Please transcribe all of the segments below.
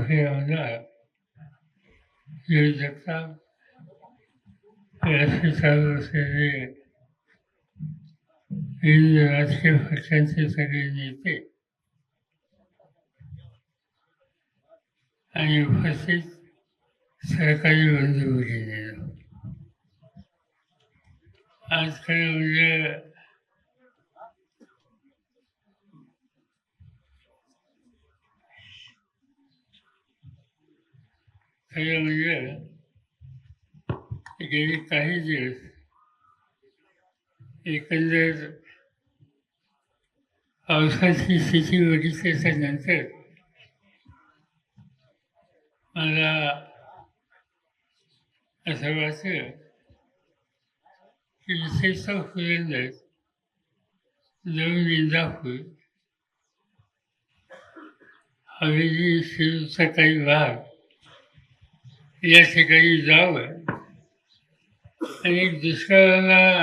सगळ्यांचे हे आमदार येऊ राजकीय पक्षांचे सगळे नेते आणि उपस्थित सरकारी बंधू आज म्हणजे खरं म्हणजे गेली काही दिवस. एकंदर पावसाची स्थिती बघितल्याच्या नंतर मला असं वाटतं की विशेषतः फुलंदाज जाऊन इंदापूर. हवेली शिरूरचा काही भाग या ठिकाणी जावं. आणि दुष्काळाला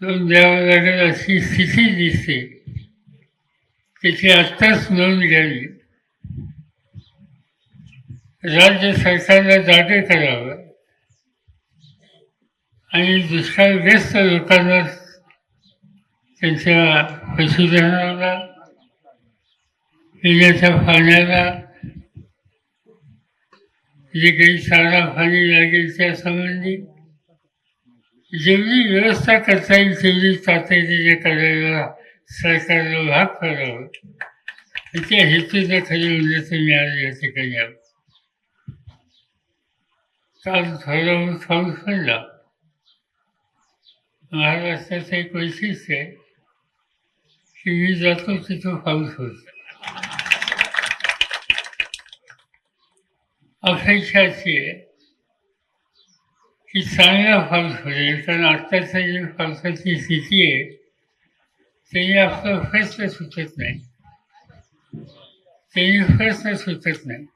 नोंद द्यावं लागेल अशी स्थिती दिसते. त्याची आत्ताच नोंद घ्यावी. राज्य सरकारला जागे करावं. आणि दुष्काळग्रस्त लोकांना त्यांच्या पशुधनाला पिण्याच्या पाण्याला जे काही चारा पाणी लागेल त्या संबंधी जेवढी व्यवस्था करता येईल तेवढी तातडीने करायला सरकारला भाग करावं त्या हेतूने खरी उन्नती मिळाली आज या ठिकाणी काल थोडा पाऊस पडला महाराष्ट्राचं एक वैशिष्ट्य आहे की मी जातो तिथं पाऊस होतो अपेक्षा अशी आहे की चांगला पाऊस होईल कारण आत्ताचा जी पावसाची स्थिती आहे त्याने आपलं प्रश्न सुचत नाही. त्याने प्रश्न सुचत नाही.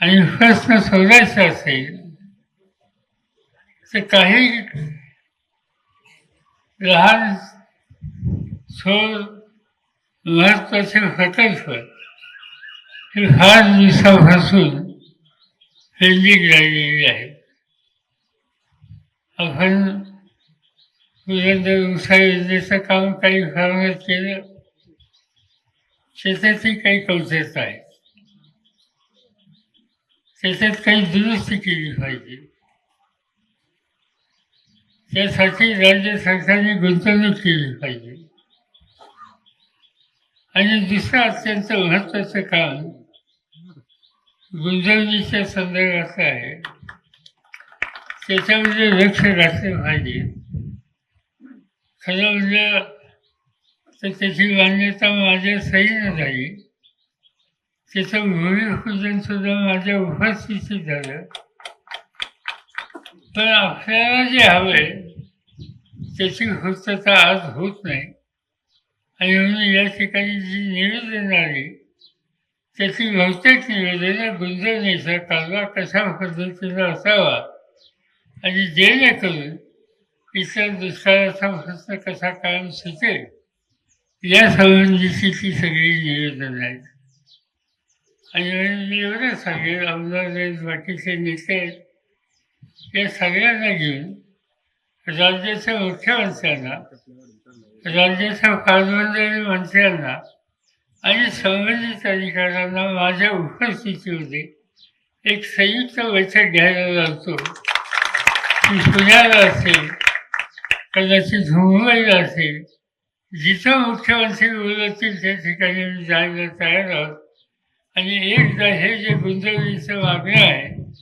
आणि प्रश्न सोडायचा असेल तर काही लहान सोड महत्त्वाचे घटक होत हे फार दिवसापासून पेंडिंग राहिलेली आहे. आपण पुरंदर उसा योजनेचं काम काही प्रमाणात केलं त्याच्यातही काही कौशलता आहे. त्याच्यात काही दुरुस्ती केली पाहिजे. त्यासाठी राज्य सरकारने गुंतवणूक केली पाहिजे. आणि दुसरं अत्यंत महत्त्वाचं काम गुंतवणुकीच्या संदर्भाचं आहे त्याच्यामध्ये लक्ष घातलं पाहिजे. खरं म्हणजे तर त्याची मान्यता माझ्या सहीनं झाली. त्याचं भूमिपूजन सुद्धा माझ्या उपस्थितीत झालं. पण आपल्याला जे हवे त्याची पूर्तता आज होत नाही. आणि म्हणून या ठिकाणी जी निवेदन आली त्याची बहुतेक निवेदनं गुंजवण्याचा कालवा कशा पद्धतीचा असावा? आणि जेणेकरून इतर दुष्काळाचा प्रश्न कसा कायम सुटेल? या संबंधीची ती सगळी निवेदन आहेत. आणि मी एवढं सांगेल आमदार बाकीचे नेते या सगळ्यांना घेऊन राज्याच्या मुख्यमंत्र्यांना राज्याच्या पालकमंत्री मंत्र्यांना आणि संबंधित अधिकाऱ्यांना माझ्या उपस्थितीमध्ये एक संयुक्त बैठक घ्यायला लागतो ती पुण्याला असेल कदाचित मुंबईला असेल. जिथं मुख्यमंत्री बोलवतील त्या ठिकाणी मी जायला तयार आहोत. आणि एकदा हे जे गुंतवणुकीचं मागणं आहे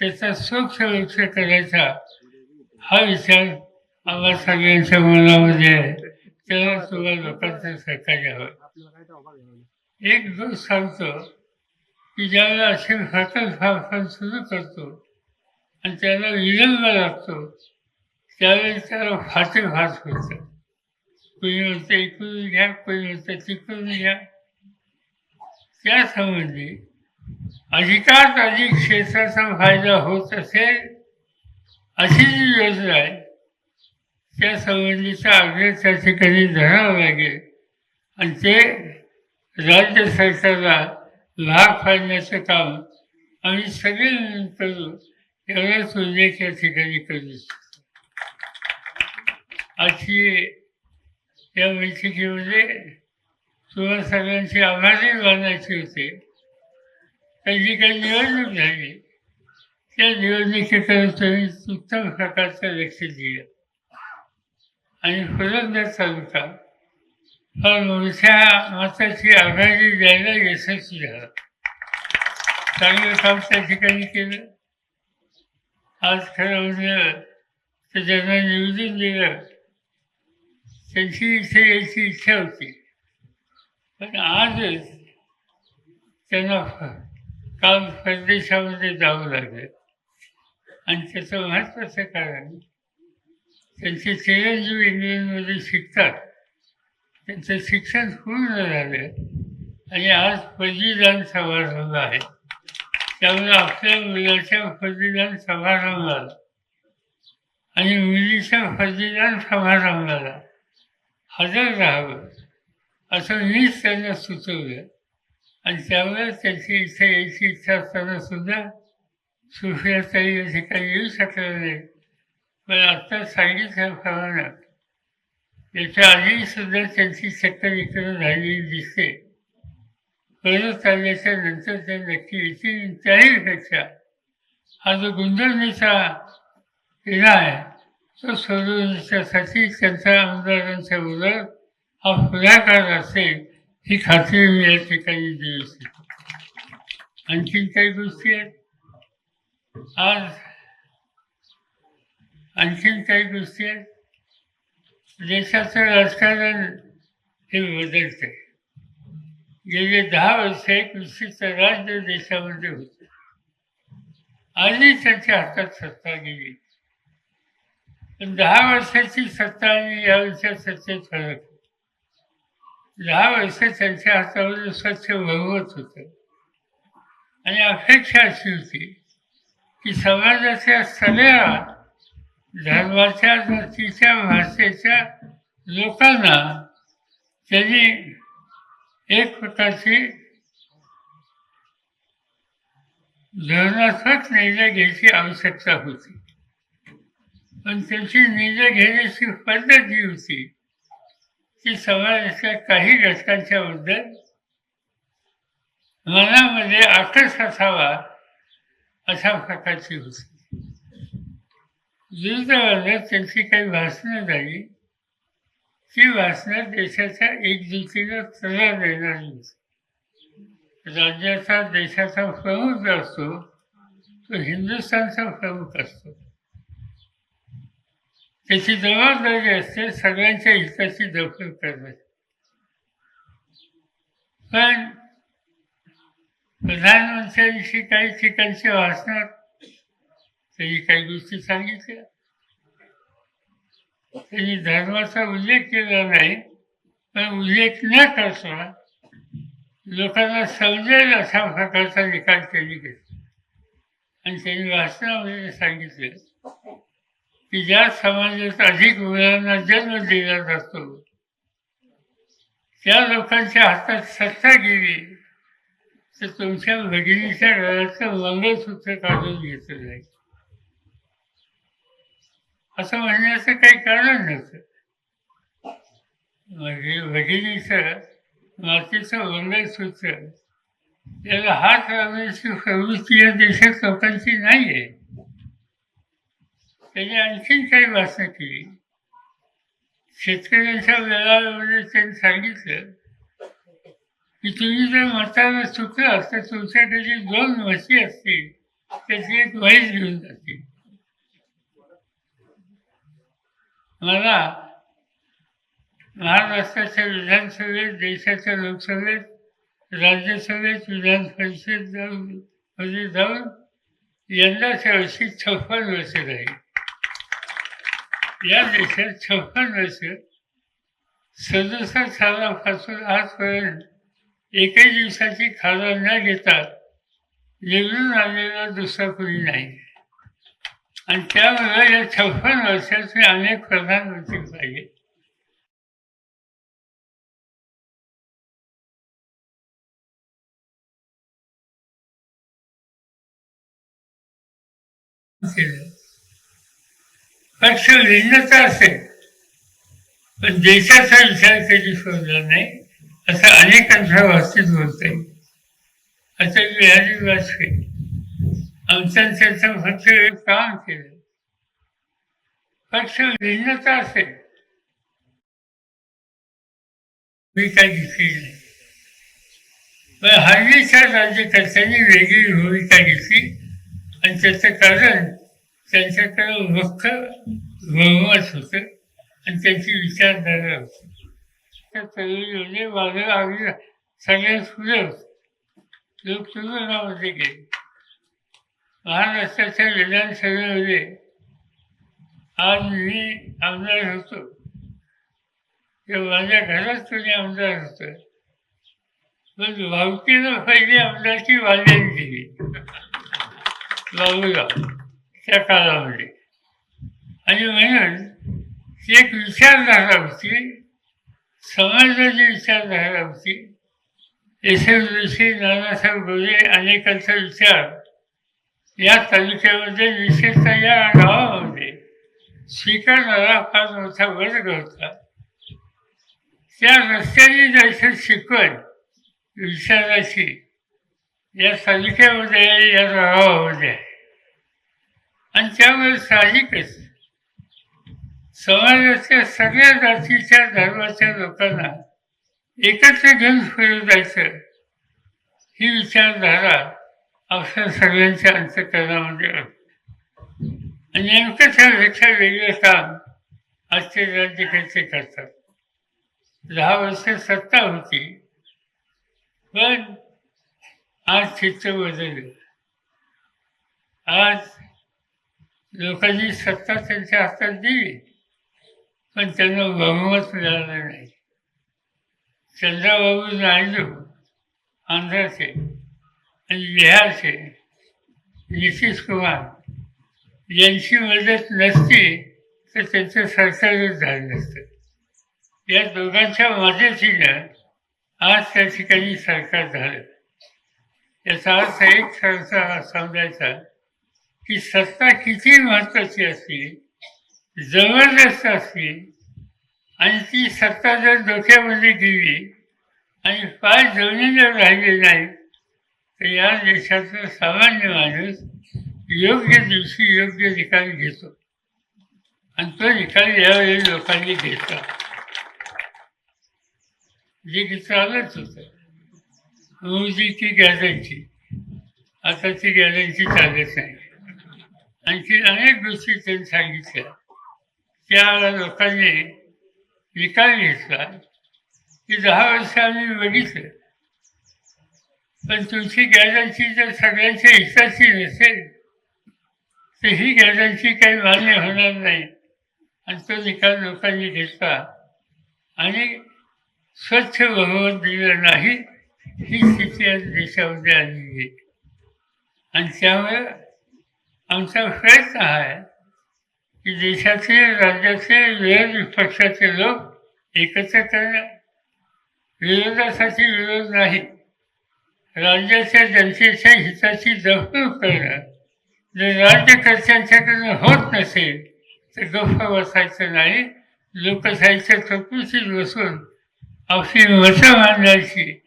त्याचा सूक्ष्म लक्ष करायचा हा विचार आम्हा सगळ्यांच्या मनामध्ये आहे. त्याला तुला लोकांचं सहकार्य हवं. एक गोष्ट सांगतो की ज्यावेळेला असे प्रकल्प सुरू करतो आणि त्याला विलंब लागतो त्यावेळेस त्याला फाटे फाट होतं कोणी म्हणतं इकडून घ्या कोणी म्हणतं तिकडून घ्या. त्यासंबंधी अधिकात अधिक क्षेत्राचा फायदा होत असेल अशी जी योजना आहे त्यासंबंधीचा आग्रह त्या ठिकाणी धरावा लागेल. आणि ते राज्य सरकारला भाग पाडण्याचं काम आम्ही सगळे मिळून करू एवढाच उल्लेख या ठिकाणी करू अशी आजची या बैठकीमध्ये तुम्हाला सगळ्यांची आभारी मानायची होते. तर जी काही निवडणूक झाली त्या निवडणुकीकडे तुम्ही उत्तम प्रकारचं लक्ष दिलं. आणि पुरंदर तालुका फार मोठ्या मताची आघाडी द्यायला यशस्वी झाला चांगलं काम त्या ठिकाणी केलं. आज खरं म्हणजे तर ज्यांना निवडून दिलं त्यांची इथे यायची इच्छा होती. पण आजच त्यांना फ- काल परदेशामध्ये जावं लागलं. आणि त्याचं महत्त्वाचं कारण त्यांचे चिरंजीव इंग्लंडमध्ये शिकतात. त्यांचं शिक्षण पूर्ण झालं. आणि आज पदवीदान समारंभ आहे. त्यामुळे आपल्या मुलाच्या पदवीदान समारंभाला आणि मुलीच्या पदवीदान समारंभाला हजर राहावं असं मीच त्यांना सुचवलं. आणि त्यामुळे त्यांची इच्छा यायची इच्छा असताना सुद्धा सुफियाताई या ठिकाणी येऊ शकलं नाही पण आत्ता सांगितल्याप्रमाणे याच्या आधी सुद्धा त्यांची सत्ता इकडं झालेली दिसते. परत आल्याच्यानंतर त्या नक्की येतील त्याहीपेक्षा हा जो गुंजवणीचा किल्ला आहे तो सोडवण्यासाठी त्यांचा आमदारांच्या बरोबर हा पुढाकार असेल ही खात्री मी या ठिकाणी देऊ इच्छितो. आणखीन काही गोष्टी आहेत? आज आणखीन काही गोष्टी आहेत? देशाचं राजकारण हे बदलते गेले दहा वर्ष एक विशिष्ट राज्य देशामध्ये होते. आजही त्यांच्या हातात सत्ता गेली. पण दहा वर्षाची सत्ता आणि यावेळच्या सत्तेत फरक. दहा वर्ष त्यांच्या हातावर स्वच्छ भगवत होतं. आणि अपेक्षा अशी होती की समाजाच्या सगळ्या धर्माच्या जातीच्या भाषेच्या लोकांना त्यांनी एक प्रकारची धोरणात्मक निर्णय घ्यायची आवश्यकता होती. पण त्यांची निर्णय घेण्याची पद्धत जी होती. ती समाजाच्या काही घटकांच्या बद्दल मनामध्ये आकर्ष असावा अशा प्रकारची होती. विरुद्ध त्यांची काही भाषणं झाली ती भाषणं देशाच्या एकजुटीला तडा देणारी राज्याचा देशाचा प्रमुख जो असतो तो हिंदुस्थानचा प्रमुख असतो. त्याची जबाबदारी असते सगळ्यांच्या हिताची दखल करण्याची पण प्रधानमंत्र्यांशी काही ठिकाणच्या भाषणात त्यांनी काही गोष्टी सांगितल्या. त्यांनी धर्माचा उल्लेख केला नाही पण उल्लेख न करता लोकांना समजेल अशा प्रकारचा निकाल त्यांनी घेतला. आणि त्यांनी वाचनामध्ये सांगितलं की ज्या समाजात अधिक मुलांना जन्म दिला जातो त्या लोकांच्या हातात सत्ता गेली तर तुमच्या भगिनीच्या घराचं मंगळसूत्र काढून घेतलं जाईल. असं म्हणण्याचं काही कारण नव्हतं. म्हणजे भगिनीचं मातीचं मंगळसूत्र त्याला हात लावण्याची प्रवृत्ती या देशात लोकांची नाही आहे त्याने आणखीन काही भाषणं केली. शेतकऱ्यांच्या वेळामध्ये त्यांनी सांगितलं. की तुम्ही जर मताला चुकलं तर तुमच्याकडे दोन म्हशी असतील त्याची एक म्हैस घेऊन जातील. मला महाराष्ट्राच्या विधानसभेत देशाच्या लोकसभेत राज्यसभेत विधान परिषद जाऊन मध्ये जाऊन यंदाच्या वर्षी छप्पन वर्ष राहील. या देशात छप्पन वर्ष सदुसष्ट सालापासून आजपर्यंत एकही दिवसाची खाला न घेता निवडून आलेला दुसरा कोणी नाही. आणि त्यामुळे या छप्पन वर्षाचे अनेक प्रधानमंत्री झाले पक्ष भिन्नता असेल पण देशाचा विचार कधी शोधला नाही असं अनेकांच्या बाबतीत होत आहे आता बिहारी वाजपेयी आमच्या त्यांचं एक काम केलं. पक्ष भिन्नता असेल. मी काही घेतली नाही. पण हल्लीच्या राज्यकर्त्यांनी वेगळी भूमिका घेतली. आणि त्याचं कारण त्यांच्याकडे मुख्य बहुमत होतं. आणि त्यांची विचारधारा होती. त्या तरुणीने माझं आम्ही सगळ्यात पुढे होतो लोक तुलनामध्ये गेले. महाराष्ट्राच्या विधानसभेमध्ये आज मी आमदार होतो. तेव्हा माझ्या घरात तुम्ही आमदार होतं? पण भावकीनं पहिली आमदारची वाजवून दिली. बाबूला त्या काळामध्ये. आणि म्हणून ती एक विचारधारा होती. समाजाची विचारधारा होती. एस एम जोशी नानासाहेब गोरे अनेकांचा विचार. या तालुक्यामध्ये विशेषतः या गावामध्ये स्वीकारणारा फार मोठा वर्ग होता. त्या रस्त्याने जायचं शिकवण विचाराची या तालुक्यामध्ये या गावामध्ये. आहे आणि त्यामुळे साहजिकच समाजाच्या सगळ्या जातीच्या धर्माच्या लोकांना एकत्र घेऊन फिरत जायचं ही विचारधारा आपल्या सगळ्यांच्या अंतकरणामध्ये म्हणजे असते. आणि नेमकं त्यापेक्षा वेगळं काम आजचे राज्यकर्ते करतात. दहा वर्ष सत्ता होती. पण आज चित्र बदलले. आज लोकांनी सत्ता त्यांच्या हातात दिली. पण त्यांना बहुमत मिळालं नाही. चंद्राबाबू नायडू आंध्राचे. आणि बिहारचे नितीश कुमार. यांची मदत नसती तर त्यांचं सरकारच झालं नसतं. या दोघांच्या मदतीनं आज त्या ठिकाणी सरकार झालं. याचा अर्थ एक सरसा समजायचा की सत्ता किती महत्वाची असली जबरदस्त असली आणि ती सत्ता जर डोक्यामध्ये गेली आणि पाय जमिनीवर राहिले नाही या देशाचा सामान्य माणूस योग्य दिवशी योग्य निकाल घेतो. आणि तो निकाल यावेळी लोकांनी घेतला. जे की चालत होतं. मोदीची गॅरंटी आता ती गॅरंटी चालत नाही. आणखी अनेक गोष्टी त्यांनी सांगितल्या. त्या लोकांनी निकाल घेतला. की दहा वर्ष आम्ही बघितलं. पण तुमची गॅरंटी जर सगळ्यांच्या हिताची नसेल तर ही गॅरंटी काही मान्य होणार नाही. आणि तो निकाल लोकांनी घेतला. आणि स्वच्छ भगवत दिलं नाही ही स्थिती आज देशामध्ये आलेली आहे. आणि त्यामुळे आमचा प्रयत्न आहे की देशाचे राज्याचे विरोधी पक्षाचे लोक एकत्र करणं. विरोधासाठी विरोध नाही. राज्याच्या जनतेच्या हिताची जपणूक करणं जर राज्यकर्त्यांच्याकडनं होत नसेल तर गप्प बसायचं नाही लोकशाहीच्या चौकशीत बसून आपली मतं मांडायची.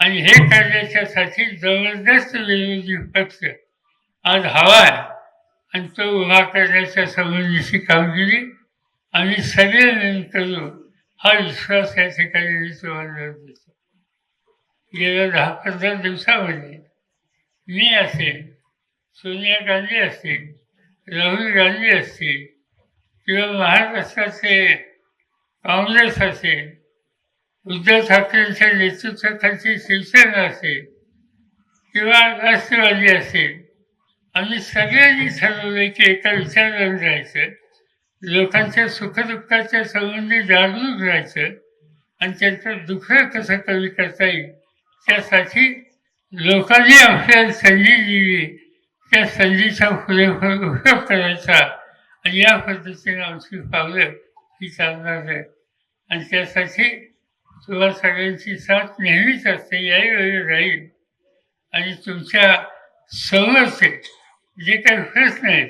आणि हे करण्याच्यासाठी जबरदस्त विरोधी पक्ष आज हवा आहे. आणि तो उभा करण्याच्या संबंधीची कामगिरी आम्ही सगळे मिळून करू हा विश्वास या ठिकाणी मी तुम्हाला देतो गेल्या दहा पंधरा दिवसामध्ये. मी असेल सोनिया गांधी असतील राहुल गांधी असतील किंवा महाराष्ट्राचे काँग्रेस असेल उद्धव ठाकरेंच्या नेतृत्वाखालची शिवसेना असेल किंवा राष्ट्रवादी असेल. आम्ही सगळ्यांनी ठरवलं की एका विचारानं जायचं लोकांच्या सुखदुःखाच्या संबंधी जागरूक राहायचं. आणि त्यांचं दुःख कसं कमी करता येईल? त्यासाठी लोकांनी आपल्याला संधी दिली. त्या संधीचा पुरेपूर उपयोग करायचा. आणि या पद्धतीने आमची पावलं ही चालणार आहे आणि त्यासाठी तुम्हा सगळ्यांची साथ नेहमीच असते याही वेळी राहील. आणि तुमच्या समोरचे जे काही प्रश्न आहेत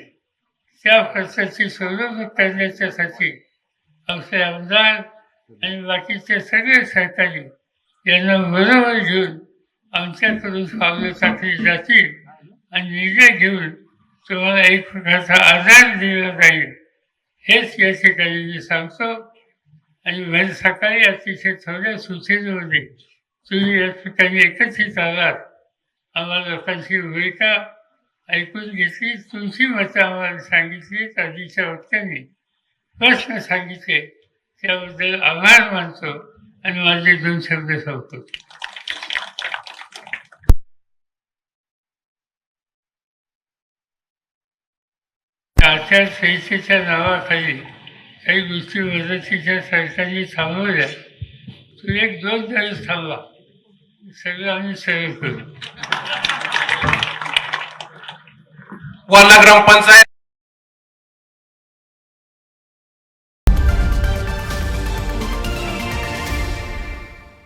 त्या प्रश्नाची सोडवणूक करण्याच्यासाठी आमचे आमदार आणि बाकीचे सगळे सहकारी यांना बरोबर घेऊन आमच्याकडून पावलं टाकली जातील आणि निर्णय घेऊन तुम्हाला एक प्रकारचा आधार दिला जाईल. हेच या ठिकाणी मी सांगतो. आणि भर सकाळी अतिशय थोड्या सूचनेमध्ये तुम्ही या ठिकाणी एकत्रित आलात. आम्हाला लोकांची भूमिका ऐकून घेतली तुमची मतं आम्हाला सांगितली आधीच्या वक्त्यांनी प्रश्न सांगितले. त्याबद्दल आभार मानतो. आणि माझे दोन शब्द सांगतो. आचारसंहितेच्या नावाखाली काही गोष्टी मदतीच्या सरकारने थांबवल्या. तू एक दोन दिवस थांबा सगळं आम्ही सगळं करू. वाला ग्रामपंचायत